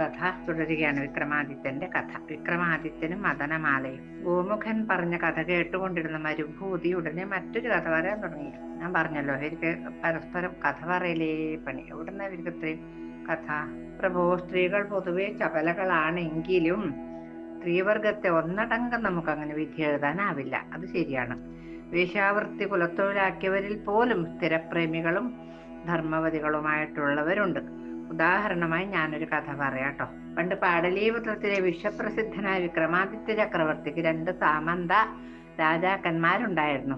കഥ തുടരുകയാണ് വിക്രമാദിത്യന്റെ കഥ. വിക്രമാദിത്യനും മദനമാലയും. ഗോമുഖൻ പറഞ്ഞ കഥ കേട്ടുകൊണ്ടിരുന്ന മരുഭൂതി ഉടനെ മറ്റൊരു കഥ പറയാൻ തുടങ്ങി. ഞാൻ പറഞ്ഞല്ലോ ഇവർക്ക് പരസ്പരം കഥ പറയലേ പണി. എവിടുന്ന ഇവർക്ക് ഇത്രയും കഥ? പ്രഭോ സ്ത്രീകൾ പൊതുവെ ചപലകളാണെങ്കിലും സ്ത്രീവർഗത്തെ ഒന്നടങ്കം നമുക്ക് അങ്ങനെ വിധി എഴുതാനാവില്ല. അത് ശരിയാണ്. വേശ്യാവൃത്തി കുലത്തൊഴിലാക്കിയവരിൽ പോലും സ്ഥിരപ്രേമികളും ധർമ്മവതികളുമായിട്ടുള്ളവരുണ്ട്. ഉദാഹരണമായി ഞാനൊരു കഥ പറയാട്ടോ. പണ്ട് പാടലീപുത്രത്തിലെ വിശ്വപ്രസിദ്ധനായ വിക്രമാദിത്യ ചക്രവർത്തിക്ക് രണ്ട് സാമന്ത രാജാക്കന്മാരുണ്ടായിരുന്നു.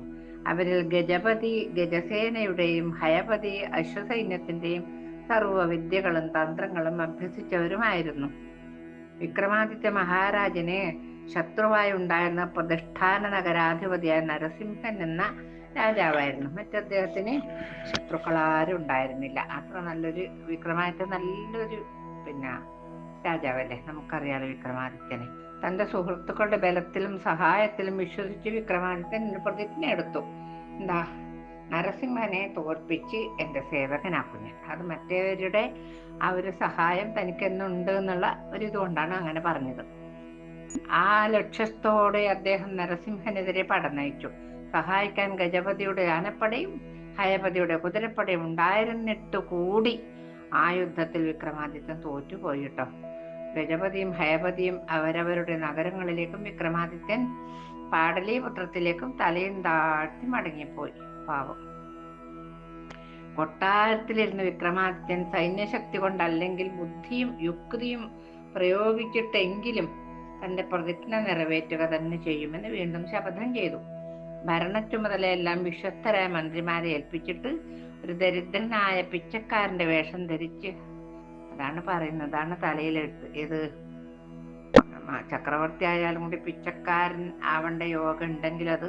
അവരിൽ ഗജപതി ഗജസേനയുടെയും ഹയപതി അശ്വസൈന്യത്തിന്റെയും സർവ വിദ്യകളും തന്ത്രങ്ങളും അഭ്യസിച്ചവരുമായിരുന്നു. വിക്രമാദിത്യ മഹാരാജനെ ശത്രുവായി ഉണ്ടായിരുന്ന പ്രതിഷ്ഠാന നഗരാധിപതിയായ നരസിംഹൻ എന്ന രാജാവായിരുന്നു. മറ്റദ്ദേഹത്തിന് ശത്രുക്കളാരും ഉണ്ടായിരുന്നില്ല. അത്ര നല്ലൊരു വിക്രമാദിത്യ നല്ലൊരു പിന്നെ രാജാവല്ലേ? നമുക്കറിയാലോ വിക്രമാദിത്യനെ. തന്റെ സുഹൃത്തുക്കളുടെ ബലത്തിലും സഹായത്തിലും വിശ്വസിച്ച് വിക്രമാദിത്യൻ ഒരു പ്രതിജ്ഞ എടുത്തു. എന്താ? നരസിംഹനെ തോൽപ്പിച്ച് എന്റെ സേവകനാക്കും ഞാൻ അത് മറ്റേവരുടെ ആ ഒരു സഹായം തനിക്കെന്നുണ്ട് എന്നുള്ള ഒരു ഇതുകൊണ്ടാണ് അങ്ങനെ പറഞ്ഞത്. ആ ലക്ഷ്യത്തോടെ അദ്ദേഹം നരസിംഹനെതിരെ പടനയിച്ചു സഹായിക്കാൻ ഗജപതിയുടെ ആനപ്പടയും ഹയപതിയുടെ കുതിരപ്പടയും ഉണ്ടായിരുന്നിട്ട് കൂടി ആ യുദ്ധത്തിൽ വിക്രമാദിത്യൻ തോറ്റുപോയിട്ടോ ഗജപതിയും ഹയപതിയും അവരവരുടെ നഗരങ്ങളിലേക്കും വിക്രമാദിത്യൻ പാടലീപുത്രത്തിലേക്കും തലയും താഴ്ത്തി മടങ്ങിപ്പോയി. പാവം. കൊട്ടാരത്തിലിരുന്ന് വിക്രമാദിത്യൻ സൈന്യശക്തി കൊണ്ടല്ലെങ്കിൽ ബുദ്ധിയും യുക്തിയും പ്രയോഗിച്ചിട്ടെങ്കിലും തന്റെ പ്രതിജ്ഞ നിറവേറ്റുക തന്നെ ചെയ്യുമെന്ന് വീണ്ടും ശപഥം ചെയ്തു. ഭരണ ചുമതലയെല്ലാം വിശ്വസ്തരായ മന്ത്രിമാരെ ഏൽപ്പിച്ചിട്ട് ഒരു ദരിദ്രനായ പിച്ചക്കാരന്റെ വേഷം ധരിച്ച് അതാണ് പറയുന്നത്. അതാണ് തലയിലെടുത്ത് ഇത് ചക്രവർത്തി ആയാലും കൂടി പിച്ചക്കാരൻ ആവേണ്ട യോഗം ഉണ്ടെങ്കിൽ അത്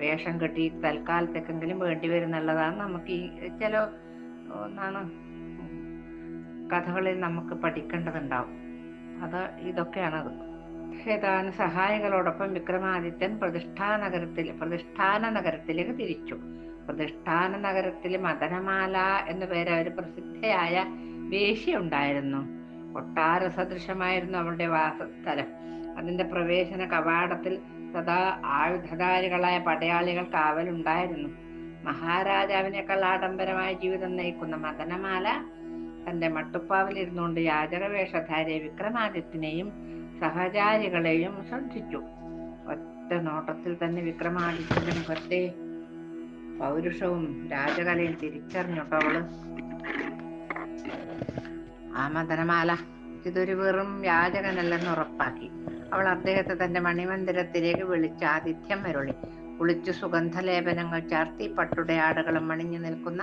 വേഷം കെട്ടി തൽക്കാലത്തേക്കെങ്കിലും വേണ്ടി വരുന്നുള്ളതാണ് നമുക്ക് ഈ ചില ഒന്നാണ് കഥകളിൽ നമുക്ക് പഠിക്കേണ്ടതുണ്ടാവും. അത് ഇതൊക്കെയാണ് അത് ഏതാനും സഹായികളോടൊപ്പം വിക്രമാദിത്യൻ പ്രതിഷ്ഠാ നഗരത്തിൽ പ്രതിഷ്ഠാന നഗരത്തിലേക്ക് തിരിച്ചു. പ്രതിഷ്ഠാന നഗരത്തിൽ മദനമാല എന്നു പേര് ഒരു പ്രസിദ്ധയായ വേശ്യ ഉണ്ടായിരുന്നു കൊട്ടാര സദൃശമായിരുന്നു അവളുടെ വാസസ്ഥലം. അതിന്റെ പ്രവേശന കവാടത്തിൽ സദാ ആയുധധാരികളായ പടയാളികൾ കാവലുണ്ടായിരുന്നു. മഹാരാജാവിനേക്കാൾ ആഡംബരമായ ജീവിതം നയിക്കുന്ന മദനമാല തന്റെ മട്ടുപ്പാവിലിരുന്നുകൊണ്ട് യാചക യാചകവേഷധാരിയെ വിക്രമാദിത്യനെയും സഹചാരികളെയും ശ്രദ്ധിച്ചു. ഒറ്റ നോട്ടത്തിൽ തന്നെ വിക്രമാദിത്യന്റെ മുഖത്തെ പൗരുഷവും രാജകലയും തിരിച്ചറിഞ്ഞോട്ടോ അവൾ ആ മദനമാല ഇതൊരു വെറും യാചകനല്ലെന്ന് ഉറപ്പാക്കി. അവൾ അദ്ദേഹത്തെ തന്റെ മണിമന്ദിരത്തിലേക്ക് വിളിച്ച് ആതിഥ്യം വരുളി കുളിച്ചു സുഗന്ധലേപനങ്ങൾ ചാർത്തി പട്ടുടെ ആടുകളും അണിഞ്ഞു നിൽക്കുന്ന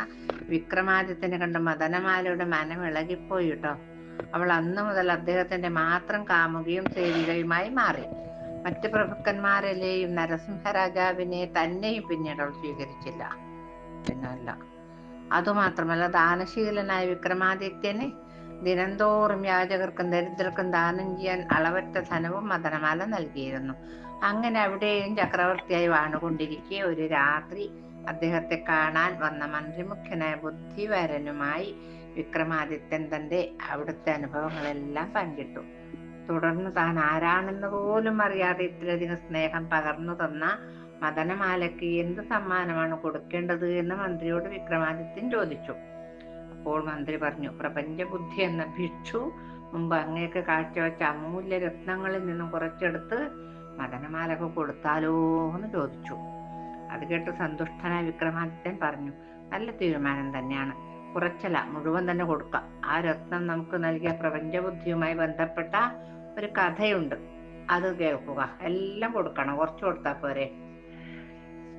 വിക്രമാദിത്യനെ കണ്ട് മദനമാലയുടെ മനം ഇളകിപ്പോയി കേട്ടോ അവൾ അന്നു മുതൽ അദ്ദേഹത്തിന്റെ മാത്രം കാമുകിയും സേവികയുമായി മാറി. മറ്റു പ്രഭുക്കന്മാരിലെയും നരസിംഹരാജാവിനെ തന്നെയും പിന്നീട് അവൾ സ്വീകരിച്ചില്ല. പിന്നല്ല. അതുമാത്രമല്ല ദാനശീലനായ വിക്രമാദിത്യനെ ദിനംതോറും യാചകർക്കും ദരിദ്രർക്കും ദാനം ചെയ്യാൻ അളവറ്റ ധനവും മദനമാല നൽകിയിരുന്നു. അങ്ങനെ അവിടെയും ചക്രവർത്തിയായി വാണുകൊണ്ടിരിക്കെ ഒരു രാത്രി അദ്ദേഹത്തെ കാണാൻ വന്ന മന്ത്രിമുഖ്യനായ ബുദ്ധിവരനുമായി വിക്രമാദിത്യൻ തന്റെ അവിടുത്തെ അനുഭവങ്ങളെല്ലാം പങ്കിട്ടു തുടർന്ന് താൻ ആരാണെന്ന് പോലും അറിയാതെ ഇത്രയധികം സ്നേഹം പകർന്നു തന്ന മദനമാലയ്ക്ക് എന്ത് സമ്മാനമാണ് കൊടുക്കേണ്ടത് എന്ന് മന്ത്രിയോട് വിക്രമാദിത്യൻ ചോദിച്ചു. അപ്പോൾ മന്ത്രി പറഞ്ഞു പ്രപഞ്ചബുദ്ധി എന്ന ഭിക്ഷു മുമ്പ് അങ്ങേക്ക് കാഴ്ചവെച്ച അമൂല്യ രത്നങ്ങളിൽ നിന്നും കുറച്ചെടുത്ത് മദനമാലക്ക് കൊടുത്താലോ എന്ന് ചോദിച്ചു. അത് കേട്ട് സന്തുഷ്ടനായ വിക്രമാദിത്യൻ പറഞ്ഞു നല്ല തീരുമാനം തന്നെയാണ്. കുറച്ചല്ല മുഴുവൻ തന്നെ കൊടുക്കാം. ആ രത്നം നമുക്ക് നൽകിയ പ്രപഞ്ചബുദ്ധിയുമായി ബന്ധപ്പെട്ട ഒരു കഥയുണ്ട്. അത് കേൾക്കുക. എല്ലാം കൊടുക്കണം. കുറച്ച് കൊടുത്താ പോരെ.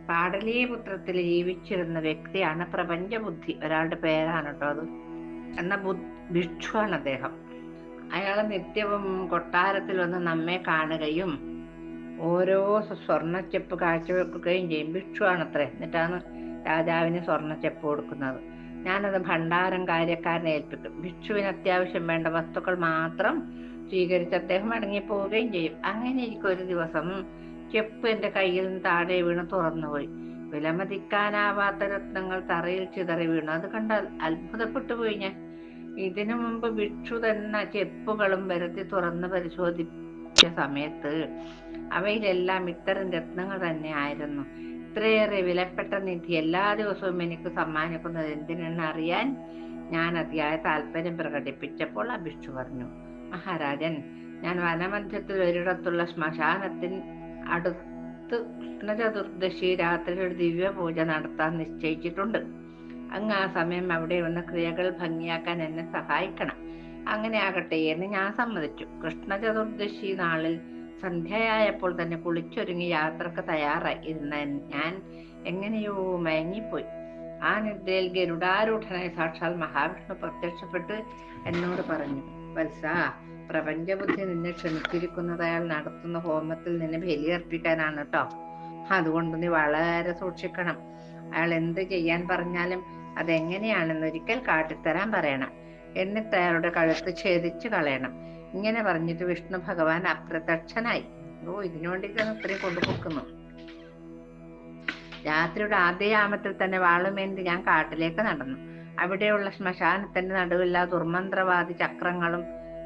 പാടലീപുത്രത്തിൽ ജീവിച്ചിരുന്ന വ്യക്തിയാണ് പ്രപഞ്ചബുദ്ധി. ഒരാളുടെ പേരാണ് കേട്ടോ അത്. എന്ന ഭിക്ഷുവാണ് അദ്ദേഹം. അയാൾ നിത്യവും കൊട്ടാരത്തിൽ വന്ന് നമ്മെ കാണുകയും ഓരോ സ്വർണച്ചെപ്പ് കാഴ്ചവെക്കുകയും ചെയ്യും. ഭിക്ഷുവാണത്രേ. എന്നിട്ടാണ് രാജാവിന് സ്വർണച്ചെപ്പ് കൊടുക്കുന്നത്. ഞാനത് ഭണ്ഡാരം കാര്യക്കാരനെ ഏൽപ്പിക്കും. ഭിക്ഷുവിന് അത്യാവശ്യം വേണ്ട വസ്തുക്കൾ മാത്രം സ്വീകരിച്ച് അദ്ദേഹം മടങ്ങിപ്പോവുകയും ചെയ്യും. അങ്ങനെ എനിക്ക് ഒരു ദിവസം ചെപ്പ് എന്റെ കയ്യിൽ നിന്ന് താഴെ വീണ് തുറന്നുപോയി. വിലമതിക്കാനാവാത്ത രത്നങ്ങൾ തറയിൽ ചിതറി വീണു. അത് കണ്ടാൽ അത്ഭുതപ്പെട്ടു പോയി ഞാൻ. ഇതിനു മുമ്പ് ഭിക്ഷു തന്ന ചെപ്പുകളും വരുത്തി തുറന്ന് പരിശോധിച്ച സമയത്ത് അവയിലെല്ലാം ഇത്തരം രത്നങ്ങൾ തന്നെ ആയിരുന്നു ഇത്രയേറെ വിലപ്പെട്ട നിധി എല്ലാ ദിവസവും എനിക്ക് സമ്മാനിക്കുന്നത് എന്തിനെന്ന് അറിയാൻ ഞാൻ അതിയായ താല്പര്യം പ്രകടിപ്പിച്ചപ്പോൾ ആ ഭിക്ഷു പറഞ്ഞു മഹാരാജൻ ഞാൻ വനമധ്യത്തിൽ ഒരിടത്തുള്ള ശ്മശാനത്തിൽ അടുത്ത് കൃഷ്ണചതുർദശി രാത്രി ഒരു ദിവ്യ പൂജ നടത്താൻ നിശ്ചയിച്ചിട്ടുണ്ട്. അങ്ങ് ആ സമയം അവിടെ വന്ന ക്രിയകൾ ഭംഗിയാക്കാൻ എന്നെ സഹായിക്കണം. അങ്ങനെ ആകട്ടെ എന്ന് ഞാൻ സമ്മതിച്ചു. കൃഷ്ണചതുർദശി നാളിൽ സന്ധ്യയായപ്പോൾ തന്നെ കുളിച്ചൊരുങ്ങി യാത്രയ്ക്ക് തയ്യാറായി. ഇരുന്ന ഞാൻ എങ്ങനെയോ മയങ്ങിപ്പോയി. ആ നിദ്രയിൽ ഗരുഡാരൂഢനായ സാക്ഷാൽ മഹാവിഷ്ണു പ്രത്യക്ഷപ്പെട്ട് എന്നോട് പറഞ്ഞു വത്സ പ്രപഞ്ചബുദ്ധി നിന്നെ ക്ഷണിച്ചിരിക്കുന്നത് അയാൾ നടത്തുന്ന ഹോമത്തിൽ നിന്നെ ബലിയർപ്പിക്കാനാണ് കേട്ടോ അതുകൊണ്ട് നീ വളരെ സൂക്ഷിക്കണം. അയാൾ എന്ത് ചെയ്യാൻ പറഞ്ഞാലും അതെങ്ങനെയാണെന്ന് ഒരിക്കൽ കാട്ടിത്തരാൻ പറയണം. എന്നിട്ട് അയാളുടെ കഴുത്ത് ഛേദിച്ചു കളയണം. ഇങ്ങനെ പറഞ്ഞിട്ട് വിഷ്ണു ഭഗവാൻ അപ്രത്യക്ഷനായി ഓ ഇതിനു വേണ്ടിയിട്ടാണ് ഇത്രയും കൊണ്ടു കൊടുക്കുന്നു രാത്രിയുടെ ആദ്യയാമത്തിൽ തന്നെ വാളുമേന്തി ഞാൻ കാട്ടിലേക്ക് നടന്നു. അവിടെയുള്ള ശ്മശാനത്തിന്റെ നടുവില്ല ദുർമന്ത്രവാദി ചക്രങ്ങളും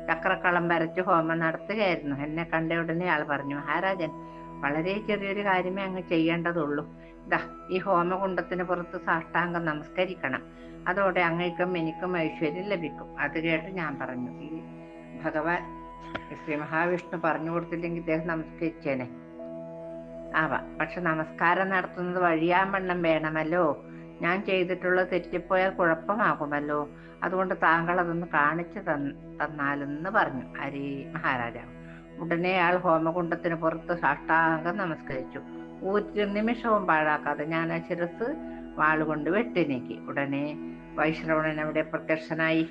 ചക്രക്കളം വരച്ച് ഹോമം നടത്തുകയായിരുന്നു. എന്നെ കണ്ട ഉടനെ ആൾ പറഞ്ഞു മഹാരാജൻ വളരെ ചെറിയൊരു കാര്യമേ അങ്ങ് ചെയ്യേണ്ടതുള്ളൂ. ഇതാ ഈ ഹോമകുണ്ടത്തിന് പുറത്ത് സാഷ്ടാംഗം നമസ്കരിക്കണം. അതോടെ അങ്ങേക്കും എനിക്കും ഐശ്വര്യം ലഭിക്കും. അത് കേട്ട് ഞാൻ പറഞ്ഞു. ഭഗവാൻ ശ്രീ മഹാവിഷ്ണു പറഞ്ഞു കൊടുത്തില്ലെങ്കിൽ ഇദ്ദേഹം നമസ്കരിച്ചേനെ. ആവാം പക്ഷെ നമസ്കാരം നടത്തുന്നത് വഴിയാമ്പണ്ണം വേണമല്ലോ. ഞാൻ ചെയ്തിട്ടുള്ള തെറ്റിപ്പോയാൽ കുഴപ്പമാകുമല്ലോ. അതുകൊണ്ട് താങ്കൾ അതൊന്ന് കാണിച്ചു തന്നാലെന്ന് പറഞ്ഞു. ഹരി മഹാരാജാവ് ഉടനെ ആൾ ഹോമകുണ്ടത്തിന് പുറത്ത് സാഷ്ടാംഗം നമസ്കരിച്ചു. ഒരു നിമിഷവും പാഴാക്കാതെ ഞാൻ ആ ശിരസ് വാളുകൊണ്ട് വെട്ടി നീക്കി ഉടനെ വൈശ്രവണൻ അവിടെ പ്രത്യക്ഷനായി.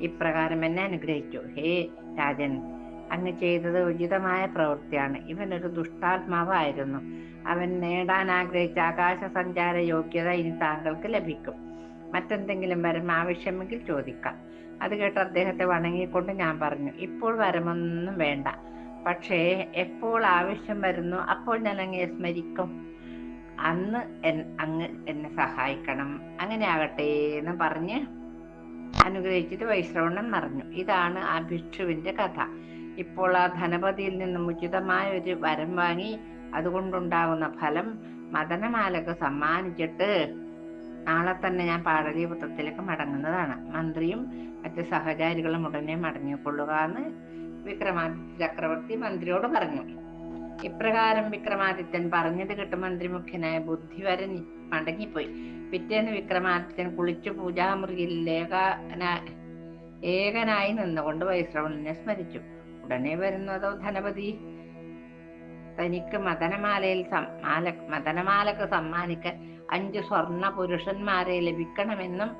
ഇപ്രകാരം എന്നെ അനുഗ്രഹിച്ചു. ഹേ രാജൻ അങ്ങ് ചെയ്തത് ഉചിതമായ പ്രവൃത്തിയാണ്. ഇവൻ ഒരു ദുഷ്ടാത്മാവായിരുന്നു. അവൻ നേടാൻ ആഗ്രഹിച്ച ആകാശ സഞ്ചാര യോഗ്യത ഇനി താങ്കൾക്ക് ലഭിക്കും. മറ്റെന്തെങ്കിലും വരം ആവശ്യമെങ്കിൽ ചോദിക്കാം. അത് കേട്ട് അദ്ദേഹത്തെ വണങ്ങിക്കൊണ്ട് ഞാൻ പറഞ്ഞു ഇപ്പോൾ വരമൊന്നും വേണ്ട. പക്ഷേ എപ്പോൾ ആവശ്യം വരുന്നു അപ്പോൾ ഞാൻ അങ്ങയെ സ്മരിക്കും. അന്ന് അങ്ങ് എന്നെ സഹായിക്കണം. അങ്ങനെ ആകട്ടെ എന്ന് പറഞ്ഞ് അനുഗ്രഹിച്ചിട്ട് വൈശ്രവണൻ മറഞ്ഞു. ഇതാണ് ആ ഭിക്ഷുവിന്റെ കഥ. ഇപ്പോൾ ആ ധനപതിയിൽ നിന്നും ഉചിതമായ ഒരു വരം വാങ്ങി അതുകൊണ്ടുണ്ടാകുന്ന ഫലം മദനമാലക്ക് സമ്മാനിച്ചിട്ട് നാളെ തന്നെ ഞാൻ പാടലീപുത്രത്തിലേക്ക് മടങ്ങുന്നതാണ്. മന്ത്രിയും മറ്റ് സഹചാരികളും ഉടനെ മടങ്ങിക്കൊള്ളുക എന്ന് വിക്രമാദിത്യ ചക്രവർത്തി മന്ത്രിയോട് പറഞ്ഞു. ഇപ്രകാരം വിക്രമാദിത്യൻ പറഞ്ഞത് കേട്ട് മന്ത്രി മുഖ്യനായ ബുദ്ധിവരൻ മടങ്ങിപ്പോയി. പിറ്റേന്ന് വിക്രമാദിത്യൻ കുളിച്ചു പൂജാമുറിയിൽ ഏകന ഏകനായി നിന്നുകൊണ്ട് വൈശ്രവണനെ സ്മരിച്ചു. ഉടനെ വരുന്നതോ ധനപതി? തനിക്ക് മദനമാലയിൽ മാല മദനമാലക്ക് സമ്മാനിക്കാൻ അഞ്ച് സ്വർണ പുരുഷന്മാരെ ലഭിക്കണമെന്നും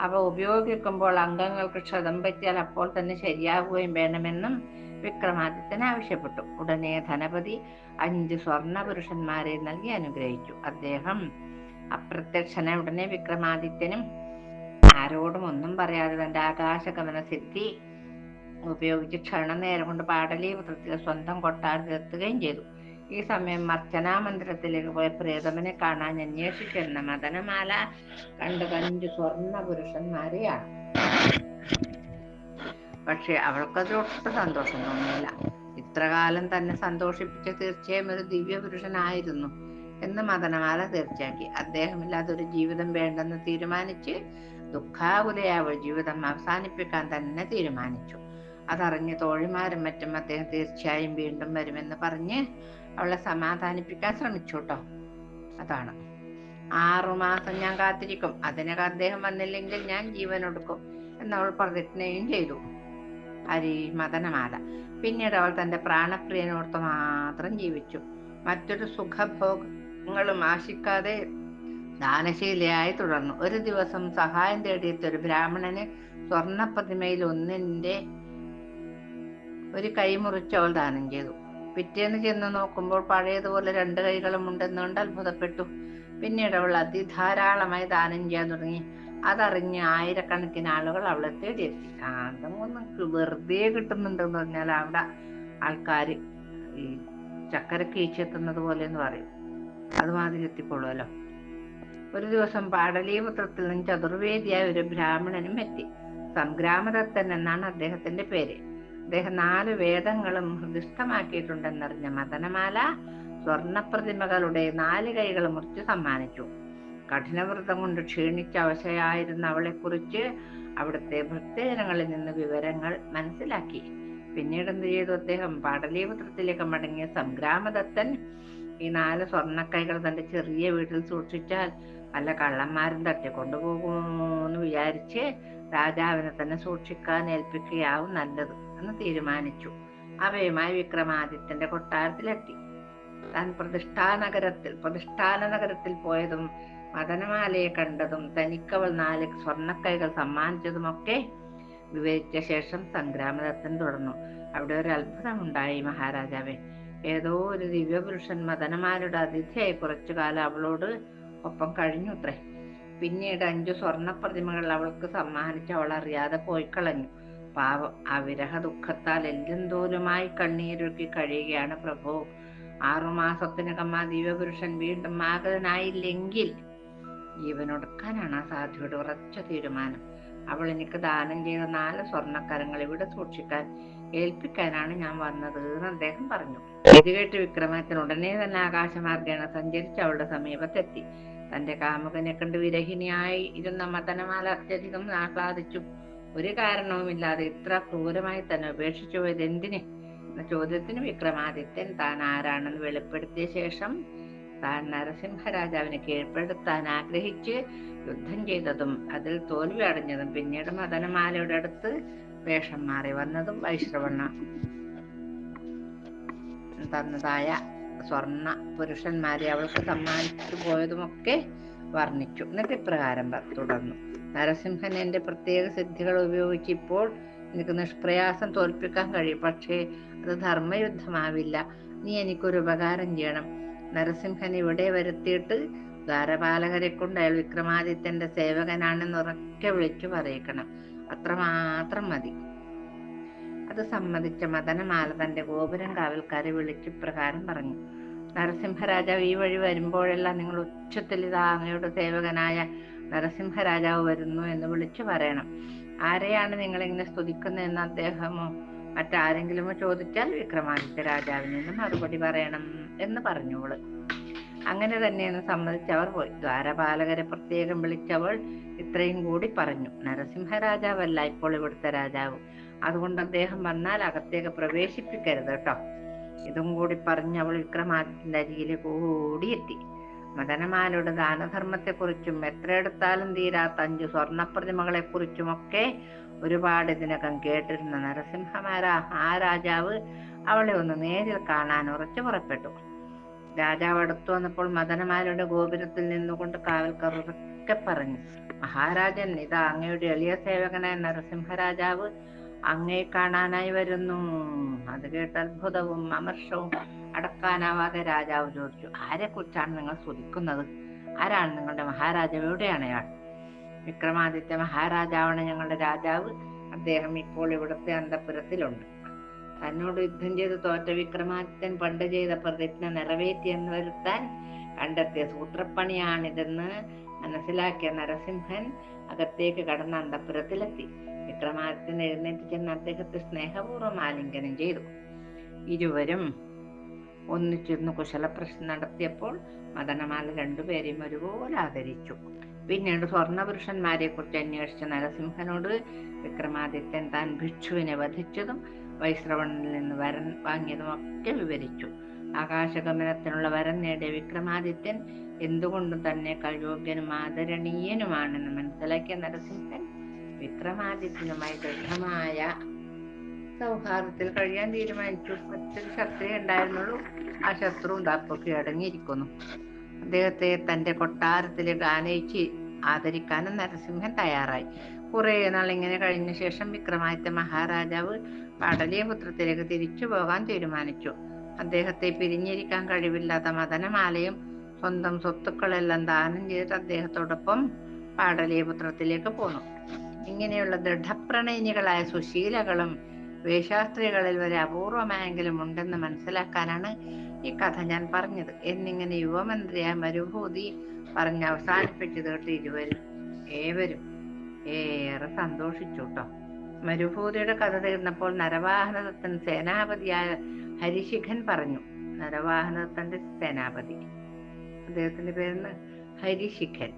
അവ ഉപയോഗിക്കുമ്പോൾ അംഗങ്ങൾക്ക് ക്ഷതം പറ്റിയാൽ അപ്പോൾ തന്നെ ശരിയാകുകയും വേണമെന്നും വിക്രമാദിത്യൻ ആവശ്യപ്പെട്ടു. ഉടനെ ധനപതി അഞ്ച് സ്വർണ പുരുഷന്മാരെ നൽകി അനുഗ്രഹിച്ചു. അദ്ദേഹം അപ്രത്യക്ഷന ഉടനെ വിക്രമാദിത്യനും ആരോടും ഒന്നും പറയാതെ തന്റെ ആകാശഗമന സിദ്ധി ഉപയോഗിച്ച് ക്ഷണനേരം കൊണ്ട് പാടലീപുത്രത്തിലെ സ്വന്തം കൊട്ടാരത്തിലെത്തുകയും ചെയ്തു. ഈ സമയം അർച്ചനാ മന്ദിരത്തിലേക്ക് പോയ പ്രേതമനെ കാണാൻ അന്വേഷിച്ചിരുന്ന മദനമാല കണ്ട് കഞ്ചു സ്വർണ പുരുഷന്മാരെയാണ്. പക്ഷെ അവൾക്കതൊട്ട് സന്തോഷം തോന്നിയില്ല ഇത്രകാലം തന്നെ സന്തോഷിപ്പിച്ച തീർച്ചയായും ഒരു ദിവ്യ പുരുഷനായിരുന്നു എന്ന് മദനമാല തീർച്ചയാക്കി. അദ്ദേഹമില്ലാതെ ഒരു ജീവിതം വേണ്ടെന്ന് തീരുമാനിച്ച് ദുഃഖാകുലയാവൾ ജീവിതം അവസാനിപ്പിക്കാൻ തന്നെ തീരുമാനിച്ചു. അതറിഞ്ഞ് തോഴിമാരും മറ്റും അദ്ദേഹം തീർച്ചയായും വീണ്ടും വരുമെന്ന് പറഞ്ഞ് അവളെ സമാധാനിപ്പിക്കാൻ ശ്രമിച്ചു കേട്ടോ അതാണ്. ആറുമാസം ഞാൻ കാത്തിരിക്കും. അതിനൊക്കെ അദ്ദേഹം വന്നില്ലെങ്കിൽ ഞാൻ ജീവൻ എടുക്കും എന്നവൾ പ്രതിജ്ഞയും ചെയ്തു. ഹരി മദനമാല. പിന്നീട് അവൾ തന്റെ പ്രാണപ്രിയനോർത്ത് മാത്രം ജീവിച്ചു. മറ്റൊരു സുഖഭോഗങ്ങളും ആശിക്കാതെ ദാനശീലയായി തുടർന്നു. ഒരു ദിവസം സഹായം തേടിയെത്തിയ ഒരു ബ്രാഹ്മണന് സ്വർണ പ്രതിമയിൽ ഒന്നിന്റെ ഒരു കൈ അവൾ ദാനം ചെയ്തു. പിറ്റേന്ന് ചെന്ന് നോക്കുമ്പോൾ പഴയതുപോലെ രണ്ട് കൈകളും ഉണ്ടെന്നുകൊണ്ട് അത്ഭുതപ്പെട്ടു. പിന്നീട് അവൾ അതിധാരാളമായി ദാനം ചെയ്യാൻ തുടങ്ങി. അതറിഞ്ഞ് ആയിരക്കണക്കിന് ആളുകൾ അവളെ തേടിയെത്തി അതൊന്നും വെറുതെ കിട്ടുന്നുണ്ടെന്ന് പറഞ്ഞാൽ അവിടെ ആൾക്കാർ ഈ ചക്കര പോലെ എന്ന് പറയും. അതുമാതിരി എത്തിക്കൊള്ളുമല്ലോ ഒരു ദിവസം പാടലീപുത്രത്തിൽ നിന്ന് ചതുർവേദിയായ ഒരു ബ്രാഹ്മണനും എത്തി. സംഗ്രാമദത്തൻ എന്നാണ് അദ്ദേഹത്തിന്റെ പേര്. അദ്ദേഹം നാല് വേദങ്ങളും ഹൃദിഷ്ടമാക്കിയിട്ടുണ്ടെന്നറിഞ്ഞ മദനമാല സ്വർണപ്രതിമകളുടെ നാല് കൈകൾ മുറിച്ച് സമ്മാനിച്ചു. കഠിനവ്രതം കൊണ്ട് ക്ഷീണിച്ച അവശയായിരുന്ന അവളെക്കുറിച്ച് അവിടുത്തെ ഭക്തജനങ്ങളിൽ നിന്ന് വിവരങ്ങൾ മനസ്സിലാക്കി. പിന്നീട് എന്ത് ചെയ്തു അദ്ദേഹം? പാടലീപുത്രത്തിലേക്ക് മടങ്ങിയ സംഗ്രാമദത്തൻ ഈ നാല് സ്വർണക്കൈകൾ തന്റെ ചെറിയ വീട്ടിൽ സൂക്ഷിച്ചാൽ വല്ല കള്ളന്മാരും തട്ടിക്കൊണ്ടുപോകുമോ എന്ന് വിചാരിച്ച് രാജാവിനെ തന്നെ സൂക്ഷിക്കാൻ ഏൽപ്പിക്കുകയാവും നല്ലത് എന്ന് തീരുമാനിച്ചു. അവയുമായി വിക്രമാദിത്യന്റെ കൊട്ടാരത്തിലെത്തി. താൻ പ്രതിഷ്ഠാനഗരത്തിൽ പ്രതിഷ്ഠാന നഗരത്തിൽ പോയതും മദനമാലയെ കണ്ടതും തനിക്കവൾ നാല് സ്വർണക്കൈകൾ സമ്മാനിച്ചതുമൊക്കെ വിവരിച്ച ശേഷം സംഗ്രാമദത്തൻ തുടർന്നു. അവിടെ ഒരു അത്ഭുതമുണ്ടായി മഹാരാജാവെ. ഏതോ ഒരു ദിവ്യപുരുഷൻ മദനമാരുടെ അതിഥിയായി കുറച്ചു കാലം അവളോട് ഒപ്പം കഴിഞ്ഞു അത്രേ. പിന്നീട് അഞ്ചു സ്വർണ പ്രതിമകൾ അവൾക്ക് സമ്മാനിച്ച് അവൾ അറിയാതെ പോയി കളഞ്ഞു. പാവം ആ വിരഹ ദുഃഖത്താൽ എല്ലും തോലുമായി കണ്ണീരൊഴുക്കി കഴിയുകയാണ് പ്രഭു. ആറുമാസത്തിനകം ആ ദിവ്യപുരുഷൻ വീണ്ടും മാഗതനായില്ലെങ്കിൽ ജീവനൊടുക്കാനാണ് ആ സാധ്യയുടെ ഉറച്ച തീരുമാനം. അവൾ എനിക്ക് ദാനം ചെയ്ത നാല് സ്വർണക്കരങ്ങൾ ഇവിടെ സൂക്ഷിക്കാൻ ഏൽപ്പിക്കാനാണ് ഞാൻ വന്നത് എന്ന് അദ്ദേഹം പറഞ്ഞു. ഇത് കേട്ട് വിക്രമാദിത്യൻ ഉടനെ തന്നെ ആകാശമാർഗേണ സഞ്ചരിച്ച് അവളുടെ സമീപത്തെത്തി. തന്റെ കാമുകനെ കണ്ട് വിരഹിണിയായി ഇരുന്ന മദനമാല അത്യധികം ആഹ്ലാദിച്ചു. ഒരു കാരണവുമില്ലാതെ ഇത്ര ക്രൂരമായി തന്നെ ഉപേക്ഷിച്ചു പോയത് എന്തിന്? എന്ന ചോദ്യത്തിന് വിക്രമാദിത്യൻ താൻ ആരാണെന്ന് വെളിപ്പെടുത്തിയ ശേഷം താൻ നരസിംഹരാജാവിനെ കീഴ്പ്പെടുത്താൻ ആഗ്രഹിച്ച് യുദ്ധം ചെയ്തതും അതിൽ തോൽവി അടഞ്ഞതും പിന്നീട് മദനമാലയുടെ അടുത്ത് വേഷം മാറി വന്നതും വൈശ്രവണ്ണ തന്നതായ സ്വർണ പുരുഷന്മാരെ അവൾക്ക് സമ്മാനിച്ചു പോയതുമൊക്കെ വർണിച്ചു. എന്നിട്ട് ഇപ്രകാരം തുടർന്നു. നരസിംഹൻ എന്റെ പ്രത്യേക സിദ്ധികൾ ഉപയോഗിച്ച് ഇപ്പോൾ എനിക്ക് നിഷ്പ്രയാസം തോൽപ്പിക്കാൻ കഴിയും. പക്ഷേ അത് ധർമ്മയുദ്ധമാവില്ല. നീ എനിക്കൊരു ഉപകാരം ചെയ്യണം. നരസിംഹൻ ഇവിടെ വരുത്തിയിട്ട് ദ്വാരപാലകരെ കൊണ്ട് അയാൾ വിക്രമാദിത്യന്റെ സേവകനാണെന്ന് ഉറക്കെ വിളിച്ചു പറയിക്കണം. അത്രമാത്രം മതി. അത് സമ്മതിച്ച മദനമാല തന്റെ ഗോപുരം കാവൽക്കാരെ വിളിച്ചു പ്രകാരം പറഞ്ഞു. നരസിംഹരാജാവ് ഈ വഴി വരുമ്പോഴെല്ലാം നിങ്ങൾ ഉച്ചത്തിൽ ഇതാ അങ്ങയുടെ സേവകനായ നരസിംഹരാജാവ് വരുന്നു എന്ന് വിളിച്ചു പറയണം. ആരെയാണ് നിങ്ങൾ ഇങ്ങനെ സ്തുതിക്കുന്നതെന്ന് അദ്ദേഹമോ മറ്റാരെങ്കിലുമോ ചോദിച്ചാൽ വിക്രമാദിത്യ രാജാവിൽ നിന്ന് മറുപടി പറയണം എന്ന് പറഞ്ഞോൾ. അങ്ങനെ തന്നെയെന്ന് സമ്മതിച്ചവർ പോയി. ദ്വാരപാലകരെ പ്രത്യേകം വിളിച്ചവൾ ഇത്രയും കൂടി പറഞ്ഞു. നരസിംഹരാജാവല്ല ഇപ്പോൾ ഇവിടുത്തെ രാജാവ്. അതുകൊണ്ട് അദ്ദേഹം വന്നാൽ അകത്തേക്ക് പ്രവേശിപ്പിക്കരുത് കേട്ടോ. ഇതും കൂടി പറഞ്ഞ് അവൾ വിക്രമാദിത്യന്റെ അരികിലേക്ക് ഓടിയെത്തി മദനമാലയുടെ എത്ര എടുത്താലും തീരാത്ത അഞ്ചു സ്വർണപ്രതിമകളെ കുറിച്ചുമൊക്കെ ഒരുപാട് ഇതിനകം കേട്ടിരുന്ന നരസിംഹമാരാ ആ രാജാവ് അവളെ ഒന്ന് നേരിൽ കാണാൻ ഉറച്ചു പുറപ്പെട്ടു. രാജാവ് അടുത്തു വന്നപ്പോൾ മദനമാരുടെ ഗോപുരത്തിൽ നിന്നുകൊണ്ട് കാവൽക്കാരൊക്കെ പറഞ്ഞു മഹാരാജൻ ഇതാ അങ്ങയുടെ എളിയ സേവകനായ നരസിംഹരാജാവ് അങ്ങയെ കാണാനായി വരുന്നു. അത് കേട്ട് അത്ഭുതവും അമർഷവും അടക്കാനാവാതെ രാജാവ് ചോദിച്ചു ആരെ കുറിച്ചാണ് നിങ്ങൾ സ്തുതിക്കുന്നത് ആരാണ് നിങ്ങളുടെ മഹാരാജാവ്? എവിടെയാണ് അയാൾ? വിക്രമാദിത്യ മഹാരാജാവാണ് ഞങ്ങളുടെ രാജാവ്. അദ്ദേഹം ഇപ്പോൾ ഇവിടുത്തെ അന്തപുരത്തിലുണ്ട്. തന്നോട് യുദ്ധം ചെയ്ത് തോറ്റ വിക്രമാദിത്യൻ പണ്ട് ചെയ്ത പ്രതിജ്ഞ നിറവേറ്റിയെന്ന് വരുത്താൻ കണ്ടെത്തിയ സൂത്രപ്പണിയാണിതെന്ന് മനസ്സിലാക്കിയ നരസിംഹൻ അകത്തേക്ക് കടന്ന അന്തപുരത്തിലെത്തി. വിക്രമാദിത്യൻ എഴുന്നേറ്റ് ചെന്ന് അദ്ദേഹത്തെ സ്നേഹപൂർവം ആലിംഗനം ചെയ്തു. ഇരുവരും ഒന്നിച്ചിരുന്ന് കുശല പ്രശ്നം നടത്തിയപ്പോൾ മദനമാല രണ്ടുപേരെയും ഒരുപോലെ ആദരിച്ചു. പിന്നീട് സ്വർണപുരുഷന്മാരെ കുറിച്ച് അന്വേഷിച്ച നരസിംഹനോട് വിക്രമാദിത്യൻ താൻ ഭിക്ഷുവിനെ വധിച്ചതും വൈശ്രവണിൽ നിന്ന് വരൻ വാങ്ങിയതും ഒക്കെ വിവരിച്ചു. ആകാശഗമനത്തിനുള്ള വരം നേടിയ വിക്രമാദിത്യൻ എന്തുകൊണ്ടും തന്നെ യോഗ്യനും ആദരണീയനുമാണെന്ന് മനസ്സിലാക്കിയ നരസിംഹൻ വിക്രമാദിത്യനുമായി ദൃഢമായ സൗഹാർദ്ദത്തിൽ കഴിയാൻ തീരുമാനിച്ചു. മറ്റൊരു ശത്രു ഉണ്ടായിരുന്നുള്ളൂ. ആ ശത്രു ഉണ്ടാപ്പൊക്കെ അടങ്ങിയിരിക്കുന്നു. അദ്ദേഹത്തെ തന്റെ കൊട്ടാരത്തിൽ ആനയിച്ച് ആദരിക്കാനും നരസിംഹൻ തയ്യാറായി. കുറേ നാൾ ഇങ്ങനെ കഴിഞ്ഞ ശേഷം വിക്രമാദിത്യ മഹാരാജാവ് പാടലീപുത്രത്തിലേക്ക് തിരിച്ചു പോകാൻ തീരുമാനിച്ചു. അദ്ദേഹത്തെ പിരിഞ്ഞിരിക്കാൻ കഴിവില്ലാത്ത മദനമാലയും സ്വന്തം സ്വത്തുക്കളെല്ലാം ദാനം ചെയ്ത് അദ്ദേഹത്തോടൊപ്പം പാടലീപുത്രത്തിലേക്ക് പോന്നു. ഇങ്ങനെയുള്ള ദൃഢപ്രണയിനികളായ സുശീലകളും വേശാസ്ത്രീകളിൽ വരെ അപൂർവമായെങ്കിലും ഉണ്ടെന്ന് മനസ്സിലാക്കാനാണ് ഈ കഥ ഞാൻ പറഞ്ഞത്. എന്നിങ്ങനെ യുവമന്ത്രിയായ മരുഭൂതി പറഞ്ഞ് അവസാനിപ്പിച്ചു കേട്ട് ഇരുവരും ഏവരും ഏറെ സന്തോഷിച്ചു കേട്ടോ. മരുഭൂതിയുടെ കഥ തീർന്നപ്പോൾ നരവാഹനദത്തൻ സേനാപതിയായ ഹരിശിഖൻ പറഞ്ഞു നരവാഹനദത്തന്റെ സേനാപതി. അദ്ദേഹത്തിന്റെ പേരിന് ഹരിശിഖൻ.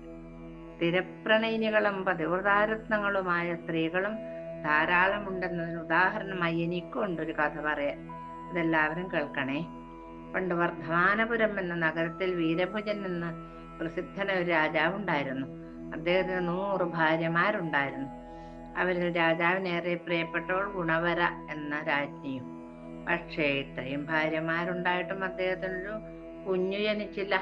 തിരപ്രണയിനികളും പതിവ്രതാരത്നങ്ങളുമായ സ്ത്രീകളും ധാരാളമുണ്ടെന്നതിന് ഉദാഹരണമായി എനിക്കുണ്ട് ഒരു കഥ പറയാൻ. ഇതെല്ലാവരും കേൾക്കണേ. പണ്ട് വർദ്ധമാനപുരം എന്ന നഗരത്തിൽ വീരഭുജൻ എന്ന പ്രസിദ്ധന ഒരു രാജാവുണ്ടായിരുന്നു. അദ്ദേഹത്തിന് നൂറ് ഭാര്യമാരുണ്ടായിരുന്നു. അവരിൽ രാജാവിനേറെ പ്രിയപ്പെട്ടവൾ ഗുണവര എന്ന രാജ്ഞിയും. പക്ഷേ ഇത്രയും ഭാര്യമാരുണ്ടായിട്ടും അദ്ദേഹത്തിനൊരു കുഞ്ഞു ജനിച്ചില്ല.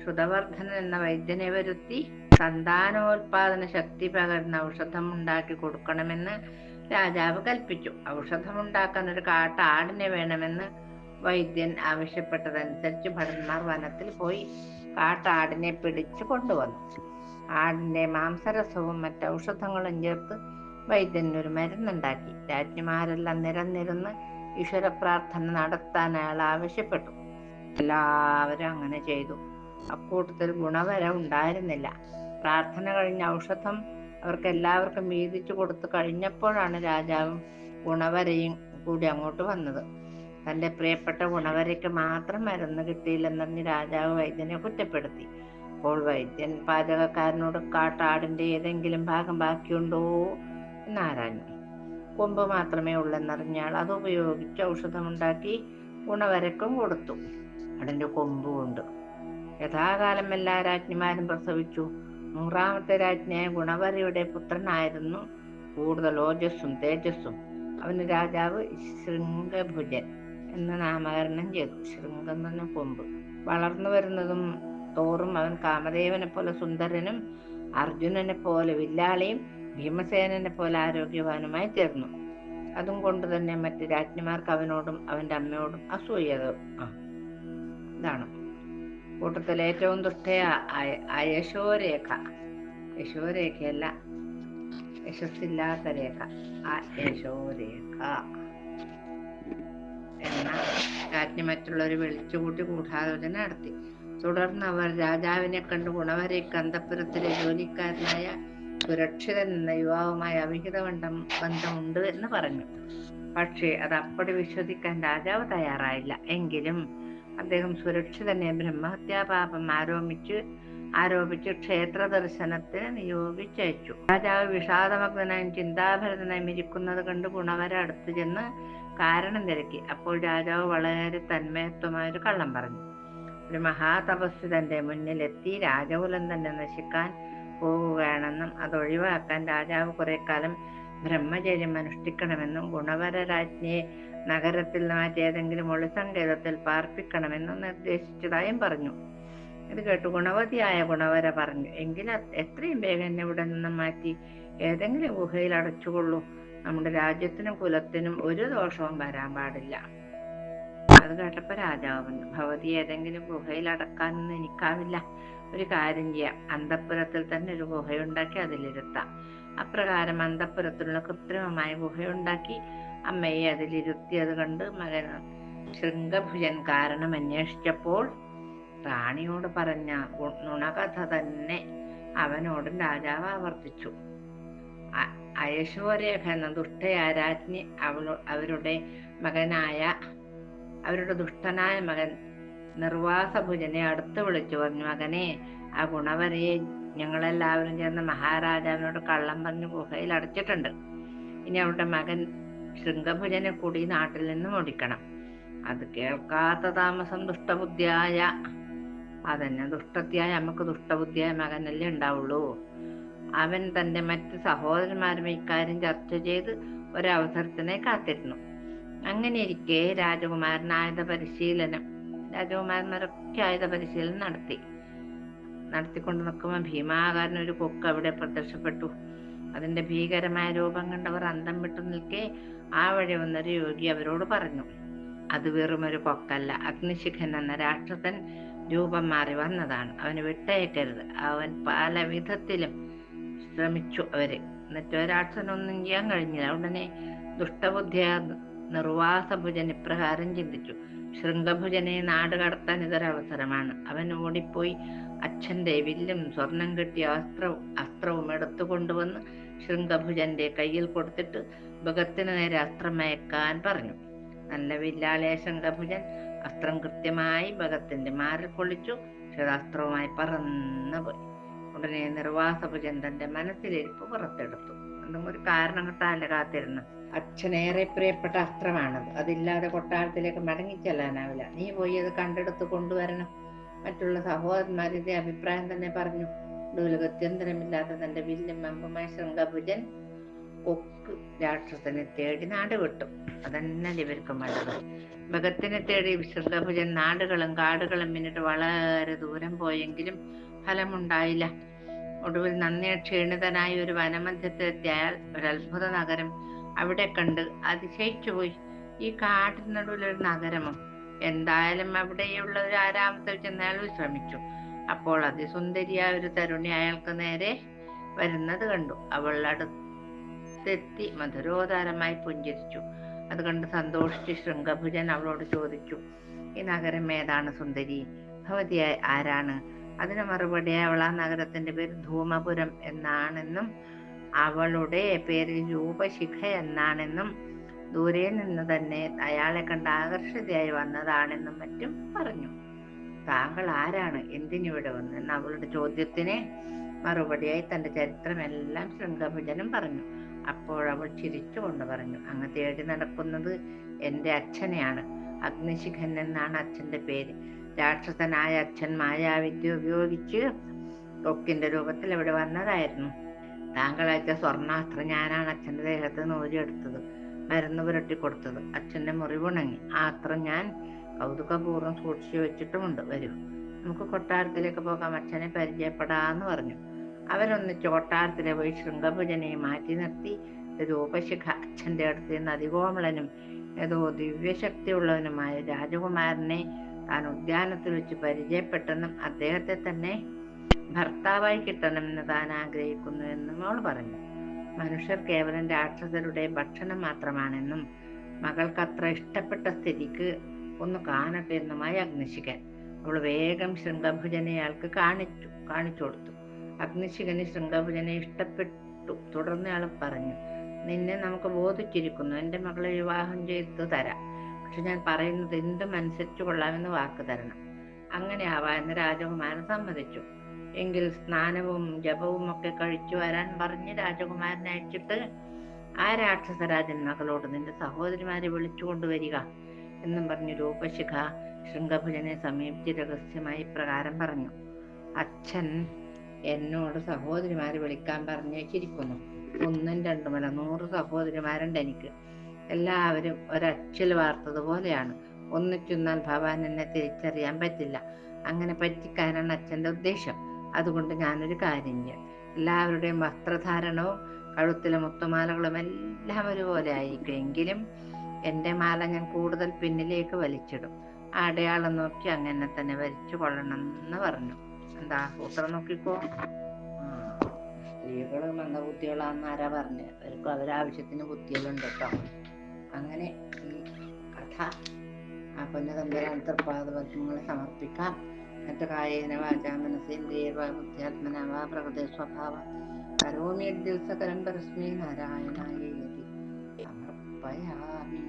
ശ്രുതവർദ്ധനൻ എന്ന വൈദ്യനെ വരുത്തി സന്താനോൽപാദന ശക്തി പകരുന്ന ഔഷധം ഉണ്ടാക്കി കൊടുക്കണമെന്ന് രാജാവ് കൽപ്പിച്ചു. ഔഷധം ഉണ്ടാക്കാൻ ഒരു കാട്ടാടിനെ വേണമെന്ന് വൈദ്യൻ ആവശ്യപ്പെട്ടതനുസരിച്ച് ഭടന്മാർ വനത്തിൽ പോയി കാട്ടാടിനെ പിടിച്ചു കൊണ്ടുവന്നു. ആടിന്റെ മാംസരസവും മറ്റ് ഔഷധങ്ങളും ചേർത്ത് വൈദ്യൻ ഒരു മരുന്നുണ്ടാക്കി രാജ്ഞിമാരെല്ലാം നിരന്നിരുന്ന് ഈശ്വര പ്രാർത്ഥന നടത്താൻ അയാൾ ആവശ്യപ്പെട്ടു. എല്ലാവരും അങ്ങനെ ചെയ്തു. അക്കൂട്ടത്തിൽ ഗുണവര ഉണ്ടായിരുന്നില്ല. പ്രാർത്ഥന കഴിഞ്ഞ ഔഷധം അവർക്ക് എല്ലാവർക്കും വീതിച്ചു കൊടുത്തു കഴിഞ്ഞപ്പോഴാണ് രാജാവും ഗുണവരയും കൂടി അങ്ങോട്ട് വന്നത്. തന്റെ പ്രിയപ്പെട്ട ഗുണവരയ്ക്ക് മാത്രം മരുന്ന് കിട്ടിയില്ലെന്നറിഞ്ഞ് രാജാവ് വൈദ്യനെ കുറ്റപ്പെടുത്തി. അപ്പോൾ വൈദ്യൻ പാചകക്കാരനോട് കാട്ടാടിന്റെ ഏതെങ്കിലും ഭാഗം ബാക്കിയുണ്ടോ? എന്നാരാഞ്ഞു കൊമ്പ് മാത്രമേ ഉള്ളെന്നറിഞ്ഞാൽ അത് ഉപയോഗിച്ച് ഔഷധമുണ്ടാക്കി ഗുണവരക്കും കൊടുത്തു. അതിന്റെ കൊമ്പുകൊണ്ട് യഥാകാലം എല്ലാ രാജ്ഞിമാരും പ്രസവിച്ചു. നൂറാമത്തെ രാജ്ഞിയായ ഗുണവരയുടെ പുത്രനായിരുന്നു കൂടുതൽ ഓജസ്സും തേജസ്സും. അവന് രാജാവ് ശൃംഗഭുജൻ എന്ന് നാമകരണം ചെയ്തു. ശൃംഗം തന്നെ കൊമ്പ്. വളർന്നു വരുന്നതും തോറും അവൻ കാമദേവനെ പോലെ സുന്ദരനും അർജുനനെ പോലെ വില്ലാളിയും ഭീമസേനനെ പോലെ ആരോഗ്യവാനുമായി തീർന്നു. അതും കൊണ്ട് തന്നെ മറ്റ് രാജ്ഞിമാർക്ക് അവനോടും അവന്റെ അമ്മയോടും അസൂയത ഇതാണ്. കൂട്ടത്തിൽ ഏറ്റവും ദുഷ്ടയ അയശോരേഖ യശോരേഖയല്ല യശസ്സില്ലാത്ത രേഖ ആ യശോരേഖ. എന്ന രാജ്ഞി മറ്റുള്ളവർ വിളിച്ചുകൂട്ടി ഗൂഢാലോചന നടത്തി. തുടർന്ന് അവർ രാജാവിനെ കണ്ട് ഗുണവരെ കന്തപുരത്തിലെ ജോലിക്കാരനായ സുരക്ഷിതൻ എന്ന യുവാവുമായി അവിഹിത ബന്ധം ബന്ധമുണ്ട് എന്ന് പറഞ്ഞു. പക്ഷേ അത് അപ്പടി വിശ്വസിക്കാൻ രാജാവ് തയ്യാറായില്ല. എങ്കിലും അദ്ദേഹം സുരക്ഷിതനെ ബ്രഹ്മഹത്യാപാപം ആരോപിച്ച് ആരോപിച്ച് ക്ഷേത്ര ദർശനത്തിന് നിയോഗിച്ചയച്ചു. രാജാവ് വിഷാദമഗ്നായും ചിന്താഭരതനായും ഇരിക്കുന്നത് കണ്ട് ഗുണവര അടുത്ത് ചെന്ന് കാരണം തിരക്കി. അപ്പോൾ രാജാവ് വളരെ തന്മയത്വമായ ഒരു കള്ളം പറഞ്ഞു. ഒരു മഹാതപസ്വി തന്റെ മുന്നിലെത്തി രാജകുലം തന്നെ നശിക്കാൻ പോവുകയാണെന്നും അത് ഒഴിവാക്കാൻ രാജാവ് കുറെ കാലം ബ്രഹ്മചര്യം അനുഷ്ഠിക്കണമെന്നും ഗുണവര രാജ്ഞിയെ നഗരത്തിൽ മറ്റേതെങ്കിലും ഒളിസങ്കേതത്തിൽ പാർപ്പിക്കണമെന്നും നിർദ്ദേശിച്ചതായും പറഞ്ഞു. ഇത് കേട്ട് ഗുണവതിയായ ഗുണവര പറഞ്ഞു എങ്കിൽ എത്രയും വേഗം ഇവിടെ നിന്ന് മാറ്റി ഏതെങ്കിലും ഗുഹയിൽ അടച്ചുകൊള്ളൂ. നമ്മുടെ രാജ്യത്തിനും കുലത്തിനും ഒരു ദോഷവും വരാൻ പാടില്ല. അത് കേട്ടപ്പോ രാജാവ് ഭവതി ഏതെങ്കിലും ഗുഹയിൽ അടക്കാനൊന്നും എനിക്കാവില്ല. ഒരു കാര്യം ചെയ്യാം. അന്തപ്പുരത്തിൽ തന്നെ ഒരു ഗുഹയുണ്ടാക്കി അതിലിരുത്താം. അപ്രകാരം അന്തപ്പുരത്തിലുള്ള കൃത്രിമമായ ഗുഹയുണ്ടാക്കി അമ്മയെ അതിലിരുത്തിയത് കണ്ട് മകൻ ശൃംഗഭുജൻ കാരണം അന്വേഷിച്ചപ്പോൾ റാണിയോട് പറഞ്ഞ നുണകഥ തന്നെ അവനോട് രാജാവ് ആവർത്തിച്ചു. അയശോരേഖ എന്ന ദുഷ്ടയായ രാജ്ഞി അവളോ അവരുടെ മകനായ അവരുടെ ദുഷ്ടനായ മകൻ നിർവാസഭുജനെ അടുത്ത് വിളിച്ചു പറഞ്ഞു മകനെ ആ ഗുണവരയെ ഞങ്ങളെല്ലാവരും ചേർന്ന് മഹാരാജാവിനോട് കള്ളം പറഞ്ഞ് ഗുഹയിൽ അടച്ചിട്ടുണ്ട്. ഇനി അവരുടെ മകൻ ശൃംഗഭുജനെ കൂടി നാട്ടിൽ നിന്നും ഓടിക്കണം. അത് കേൾക്കാത്ത താമസം ദുഷ്ടബുദ്ധിയായ അതന്നെ ദുഷ്ടത്തിയായ നമുക്ക് ദുഷ്ടബുദ്ധിയായ മകനല്ലേ ഉണ്ടാവുള്ളൂ. അവൻ തന്റെ മറ്റ് സഹോദരന്മാരും ഇക്കാര്യം ചർച്ച ചെയ്ത് ഒരവസരത്തിനെ കാത്തിരുന്നു. അങ്ങനെ ഇരിക്കെ രാജകുമാരൻ പരിശീലനം രാജകുമാരന്മാരൊക്കെ ആയുധ പരിശീലനം നടത്തി. നടത്തിക്കൊണ്ട് നിൽക്കുമ്പോൾ ഭീമാകാരൻ ഒരു കൊക്ക് അവിടെ പ്രത്യക്ഷപ്പെട്ടു. അതിന്റെ ഭീകരമായ രൂപം കണ്ടവർ അന്തം വിട്ടു നിൽക്കെ ആ വഴി വന്നൊരു യോഗി അവരോട് പറഞ്ഞു അത് വെറും ഒരു കൊക്കല്ല. അഗ്നിശിഖൻ എന്ന രാക്ഷസൻ രൂപം മാറി വന്നതാണ്. അവന് വിട്ടയക്കരുത് അവൻ പല വിധത്തിലും ശ്രമിച്ചു അവർ. എന്നിട്ട് രാക്ഷസനൊന്നും ചെയ്യാൻ കഴിഞ്ഞില്ല. ഉടനെ ദുഷ്ടബുദ്ധിയ നിർവാസഭുജൻ ഇപ്രകാരം ചിന്തിച്ചു. ശൃംഗഭുജനെ നാട് കടത്താൻ ഇതൊരവസരമാണ്. അവൻ ഓടിപ്പോയി അച്ഛന്റെ വില്ലും സ്വർണം കെട്ടിയ അസ്ത്രവും അസ്ത്രവും എടുത്തു കൊണ്ടുവന്ന് ശൃംഗഭുജന്റെ കയ്യിൽ കൊടുത്തിട്ട് ഭഗത്തിന് നേരെ അസ്ത്രമയക്കാൻ പറഞ്ഞു. നല്ല വില്ലാളിയ ശൃംഗഭുജൻ അസ്ത്രം കൃത്യമായി ഭഗത്തിന്റെ മാറിൽ കൊള്ളിച്ചു. ക്ഷതാസ്ത്രവുമായി പറന്നു പോയി. ഉടനെ നിർവാസഭുജൻ തന്റെ മനസ്സിലിരിപ്പ് പുറത്തെടുത്തു. എന്തും ഒരു കാരണം കിട്ടാനല്ല കാത്തിരുന്നു. അച്ഛനേറെ പ്രിയപ്പെട്ട അസ്ത്രമാണത്. അതില്ലാതെ കൊട്ടാരത്തിലേക്ക് മടങ്ങിച്ചെല്ലാനാവില്ല നീ പോയി അത് കണ്ടെടുത്ത് കൊണ്ടുവരണം. മറ്റുള്ള സഹോദരന്മാരുടെ അഭിപ്രായം തന്നെ പറഞ്ഞു. ഗത്യന്തരമില്ലാത്ത തന്റെ വില്ലും അമ്പുമായി ശൃംഗഭുജൻ കൊക്ക് രാക്ഷസനെ തേടി നാട് വിട്ടു. അതന്നെ ഇവർക്കും വേണ്ടത് ഭഗത്തിനെ തേടി ശൃംഗഭുജൻ നാടുകളും കാടുകളും പിന്നിട്ട് വളരെ ദൂരം പോയെങ്കിലും ഫലമുണ്ടായില്ല. ഒടുവിൽ നന്ദി ക്ഷീണിതനായി ഒരു വനമധ്യത്തെത്തിയാൽ ഒരു അത്ഭുത നഗരം അവിടെ കണ്ട് അതിശയിച്ചുപോയി. ഈ കാട്ടിനടുവിലൊരു നഗരമോ എന്തായാലും അവിടെയുള്ള ഒരു ആരാമത്തിൽ ചെന്ന് അയാൾ വിശ്രമിച്ചു അപ്പോൾ അതിസുന്ദരിയായ ഒരു തരുണി അയാൾക്ക് നേരെ വരുന്നത് കണ്ടു. അവൾ അടുത്തെത്തി മധുരോദാരമായി പുഞ്ചിരിച്ചു. അത് കണ്ട് സന്തോഷിച്ച് ശൃംഗഭുജൻ അവളോട് ചോദിച്ചു ഈ നഗരം ഏതാണ് സുന്ദരി? ഭവതി ആരാണ്? അതിന് മറുപടി അവൾ ആ നഗരത്തിന്റെ പേര് ധൂമപുരം എന്നാണെന്നും അവളുടെ പേര് രൂപശിഖ എന്നാണെന്നും ദൂരെ നിന്ന് തന്നെ അയാളെ കണ്ട് ആകർഷിതയായി വന്നതാണെന്നും മറ്റും പറഞ്ഞു. താങ്കൾ ആരാണ്? എന്തിനിവിടെ വന്നു? അവളുടെ ചോദ്യത്തിന് മറുപടിയായി തന്റെ ചരിത്രമെല്ലാം ശൃംഗഭുജനും പറഞ്ഞു. അപ്പോഴവൾ ചിരിച്ചുകൊണ്ട് പറഞ്ഞു അങ്ങ് തേടി നടക്കുന്നത് എന്റെ അച്ഛനെയാണ്. അഗ്നിശിഖൻ എന്നാണ് അച്ഛന്റെ പേര്. രാക്ഷസനായ അച്ഛൻ മായാവിദ്യ ഉപയോഗിച്ച് തൊക്കിന്റെ രൂപത്തിൽ ഇവിടെ വന്നതായിരുന്നു. താങ്കൾ അയച്ച സ്വർണാസ്ത്രം ഞാനാണ് അച്ഛന്റെ ദേഹത്ത് നിന്ന് ഊരിയെടുത്തത് മരുന്ന് പുരട്ടി കൊടുത്തത്. അച്ഛന്റെ മുറിവുണങ്ങി. ആ അസ്ത്രം ഞാൻ കൗതുകപൂർവം സൂക്ഷിച്ചു വെച്ചിട്ടുമുണ്ട്. വരൂ. നമുക്ക് കൊട്ടാരത്തിലേക്ക് പോകാം. അച്ഛനെ പരിചയപ്പെടാന്ന് പറഞ്ഞു. അവരൊന്ന് കൊട്ടാരത്തിലെ പോയി ശൃംഗഭുജനെ മാറ്റി നിർത്തി. രൂപശിഖ അച്ഛന്റെ അടുത്ത് നിന്ന് അതികോമളനും ഏതോ ദിവ്യശക്തിയുള്ളവനുമായ രാജകുമാരനെ താൻ ഉദ്യാനത്തിൽ വെച്ച് പരിചയപ്പെട്ടെന്നും അദ്ദേഹത്തെ തന്നെ ഭർത്താവായി കിട്ടണമെന്ന് താൻ ആഗ്രഹിക്കുന്നു എന്നും അവൾ പറഞ്ഞു. മനുഷ്യർ കേവലം രാക്ഷസരുടെ ഭക്ഷണം മാത്രമാണെന്നും മകൾക്ക് അത്ര ഇഷ്ടപ്പെട്ട സ്ഥിതിക്ക് ഒന്ന് കാണട്ടെ എന്നുമായി അഗ്നിശികൻ അവൾ വേഗം ശൃംഗഭുജനെ അയാൾക്ക് കാണിച്ചു കാണിച്ചു കൊടുത്തു. അഗ്നിശികന് ശൃംഗഭുജനെ ഇഷ്ടപ്പെട്ടു. തുടർന്ന് അയാൾ പറഞ്ഞു നിന്നെ നമുക്ക് ബോധിച്ചിരിക്കുന്നു. എന്റെ മകളെ വിവാഹം ചെയ്തു തരാം. പക്ഷെ ഞാൻ പറയുന്നത് എന്തും അനുസരിച്ചു കൊള്ളാമെന്ന് വാക്ക് തരണം. അങ്ങനെ ആവാമെന്ന് രാജകുമാരൻ സമ്മതിച്ചു. എങ്കിൽ സ്നാനവും ജപവും ഒക്കെ കഴിച്ചു വരാൻ പറഞ്ഞ് രാജകുമാരനെ അയച്ചിട്ട് ആ രാക്ഷസരാജൻ മകളോട് നിന്റെ സഹോദരിമാരെ വിളിച്ചു കൊണ്ടുവരിക എന്നും പറഞ്ഞു രൂപശിഖ ശൃംഗഭുജനെ സമീപിച്ച് രഹസ്യമായി പ്രകാരം പറഞ്ഞു. അച്ഛൻ എന്നോട് സഹോദരിമാരെ വിളിക്കാൻ പറഞ്ഞേച്ചിരിക്കുന്നു ഒന്നും രണ്ടുമല്ല നൂറ് സഹോദരിമാരുണ്ട് എനിക്ക്. എല്ലാവരും ഒരച്ചിൽ വാർത്തതുപോലെയാണ് ഒന്നിച്ചെന്നാൽ ഭവാൻ എന്നെ തിരിച്ചറിയാൻ പറ്റില്ല. അങ്ങനെ പറ്റിക്കാനാണ് അച്ഛന്റെ ഉദ്ദേശം. അതുകൊണ്ട് ഞാനൊരു കാര്യം ചെയ്യാം എല്ലാവരുടെയും വസ്ത്രധാരണവും കഴുത്തിലെ മുത്തുമാലകളും എല്ലാം ഒരുപോലെ ആയിരിക്കും. എങ്കിലും എന്റെ മാല ഞാൻ കൂടുതൽ പിന്നിലേക്ക് വലിച്ചിടും. അടയാളം നോക്കി അങ്ങനെ തന്നെ വലിച്ചു കൊള്ളണം എന്ന് പറഞ്ഞു. എന്താ സൂത്രം നോക്കിക്കോ. ആ, സ്ത്രീകൾ മന്ദബുദ്ധികളാന്ന് ആരാ പറഞ്ഞത് അവർക്ക് അവരാവശ്യത്തിന് ബുദ്ധികളുണ്ട് കേട്ടോ. അങ്ങനെ ഈ കഥ ആ പൊന്നതമ്പരാൻ തൃപ്പാദപത്മങ്ങളെ സമർപ്പിക്കാം. अन्तकायेन वाचा मनसेन्द्रियेवाबुद्ध्यात्मना वा प्रकृतिस्वभाव करोमि यद्दिवसकरं परस्मै नारायणाय यदि समर्पयामि